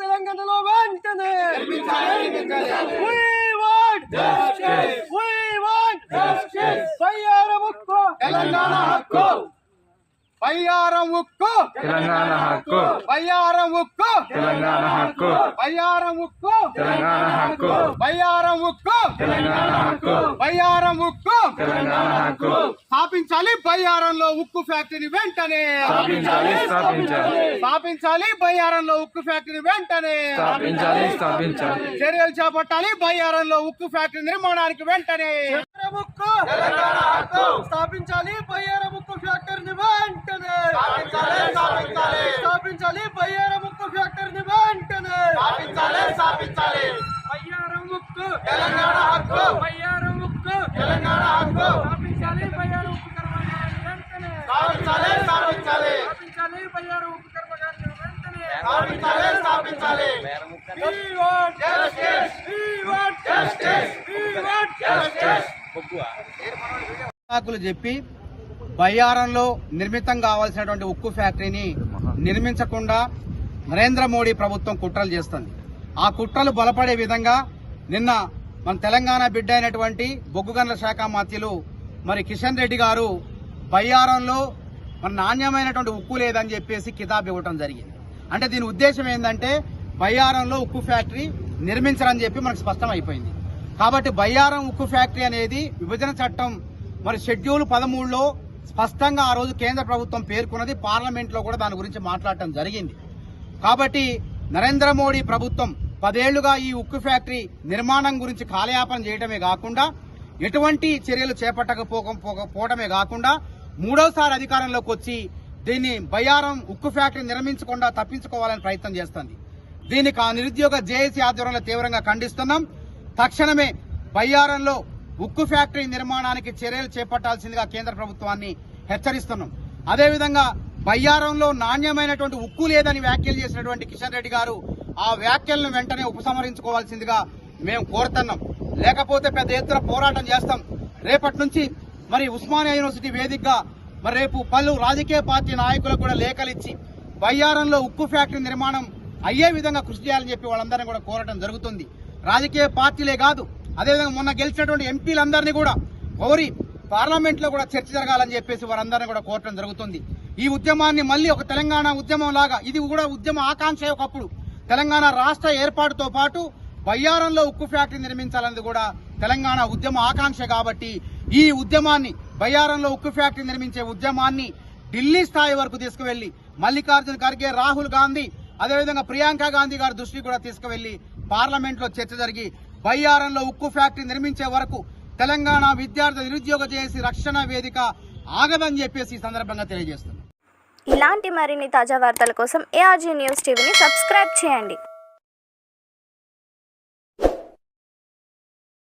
తెలంగాణలో వెంటనే We want We want Bayyaram ఉక్కు తెలంగాణ హక్కు బయ్యారం ఉక్కు తెలంగాణ హక్కు బయ్యారం ఉక్కు తెలంగాణ హక్కు బయ్యారం ఉక్కు తెలంగాణ హక్కు బయ్యారం ఉక్కు తెలంగాణ హక్కు బయ్యారం ఉక్కు. తెలంగాణ హక్కు స్థాపించాలి బయ్యారంలో ఉక్కు ఫ్యాక్టరీ వెంటనే. స్థాపించాలి స్థాపించాలి. స్థాపించాలి బయ్యారంలో ఉక్కు ఫ్యాక్టరీ వెంటనే. స్థాపించాలి స్థాపించాలి. చర్యలు చేపట్టాలి బయ్యారంలో ఉక్కు ఫ్యాక్టరీ నిర్మాణానికి వెంటనే. ఉక్కు. స్థాపించాలి బయ్యారం ఉక్కు ఫ్యాక్టరీని వెంటనే. స్థాపించాలి బయ్యారం ఉక్కు ఫ్యాక్టరీని వెంటనే. బయ్యారం ఉక్కు. తెలంగాణ హక్కు బయ్యారం ఉక్కు తెలంగాణ హక్కు స్థాపించాలి బయ్యారం ఉక్కు కర్మాగారాన్ని వెంటనే స్థాపించాలి స్థాపించాలి స్థాపించాలి బయ్యారం ఉక్కు కర్మాగారాన్ని వెంటనే స్థాపించాలి స్థాపించాలి We want Justice! We want Justice! We చెప్పి బయ్యారంలో నిర్మితం కావాల్సినటువంటి ఉక్కు ఫ్యాక్టరీని నిర్మించకుండా నరేంద్ర మోడీ ప్రభుత్వం కుట్రలు చేస్తుంది. ఆ కుట్రలు బలపడే విధంగా నిన్న మన తెలంగాణ బిడ్డ అయినటువంటి బొగ్గుగన్ల శాఖ మాత్యులు మరి కిషన్ రెడ్డి గారు బయ్యారంలో మన నాణ్యమైనటువంటి ఉక్కు లేదని చెప్పేసి కితాబ్ ఇవ్వటం జరిగింది. అంటే దీని ఉద్దేశం ఏంటంటే బయ్యారంలో ఉక్కు ఫ్యాక్టరీ నిర్మించరని చెప్పి మనకు స్పష్టం అయిపోయింది. కాబట్టి బయ్యారం ఉక్కు ఫ్యాక్టరీ అనేది విభజన చట్టం మరి షెడ్యూల్ పదమూడులో స్పష్టంగా ఆ రోజు కేంద్ర ప్రభుత్వం పేర్కొన్నది పార్లమెంట్లో కూడా దాని గురించి మాట్లాడటం జరిగింది. కాబట్టి నరేంద్ర మోడీ ప్రభుత్వం పదేళ్ళుగా ఈ ఉక్కు ఫ్యాక్టరీ నిర్మాణం గురించి కాలయాపన చేయడమే కాకుండా ఎటువంటి చర్యలు చేపట్టకపోకపోవడమే కాకుండా మూడోసారి అధికారంలోకి వచ్చి దీన్ని బయ్యారం ఉక్కు ఫ్యాక్టరీ నిర్మించకుండా తప్పించుకోవాలని ప్రయత్నం చేస్తుంది. దీనికి ఆ నిరుద్యోగ జేఏసీ ఆధ్వర్యంలో తీవ్రంగా ఖండిస్తున్నాం. తక్షణమే బయ్యారంలో ఉక్కు ఫ్యాక్టరీ నిర్మాణానికి చర్యలు చేపట్టాల్సిందిగా కేంద్ర ప్రభుత్వాన్ని హెచ్చరిస్తున్నాం. అదేవిధంగా బయ్యారంలో నాణ్యమైనటువంటి ఉక్కు లేదని వ్యాఖ్యలు చేసినటువంటి కిషన్ రెడ్డి గారు ఆ వ్యాఖ్యలను వెంటనే ఉపసంహరించుకోవాల్సిందిగా మేము కోరుతున్నాం. లేకపోతే పెద్ద ఎత్తున పోరాటం చేస్తాం. రేపటి నుంచి మరి ఉస్మానియా యూనివర్సిటీ వేదికగా మరి రేపు పలు రాజకీయ పార్టీ నాయకులకు కూడా లేఖలిచ్చి బయ్యారంలో ఉక్కు ఫ్యాక్టరీ నిర్మాణం అయ్యే విధంగా కృషి చేయాలని చెప్పి వాళ్ళందరినీ కూడా కోరటం జరుగుతుంది. రాజకీయ పార్టీలే కాదు అదేవిధంగా మొన్న గెలిచినటువంటి ఎంపీలందరినీ కూడా కోరి పార్లమెంట్లో కూడా చర్చ జరగాలని చెప్పేసి వారందరినీ కూడా కోరటం జరుగుతుంది. ఈ ఉద్యమాన్ని మళ్ళీ ఒక తెలంగాణ ఉద్యమం లాగా ఇది కూడా ఉద్యమ ఆకాంక్ష ఒకప్పుడు. తెలంగాణ రాష్ట్ర ఏర్పాటుతో పాటు బయ్యారంలో ఉక్కు ఫ్యాక్టరీ నిర్మించాలన్నది కూడా తెలంగాణ ఉద్యమ ఆకాంక్ష కాబట్టి ఈ ఉద్యమాన్ని బయ్యారంలో ఉక్కు ఫ్యాక్టరీ నిర్మించే ఉద్యమాన్ని ఢిల్లీ స్థాయి వరకు తీసుకువెళ్ళి మల్లికార్జున ఖర్గే రాహుల్ గాంధీ అదేవిధంగా ప్రియాంక గాంధీ గారి దృష్టికి కూడా తీసుకువెళ్ళి పార్లమెంట్లో చర్చ జరిగి బయ్యారంలో ఉక్కు ఫ్యాక్టరీ నిర్మించే వరకు తెలంగాణ విద్యార్థి నిరుద్యోగ చేసి రక్షణ వేదిక ఆగదని చెప్పేసి ఈ సందర్భంగా తెలియజేస్తుంది ఇలాంటి మరిన్ని తాజా వార్తల కోసం ఏఆర్జీ న్యూస్ టీవీని సబ్స్క్రైబ్ చేయండి.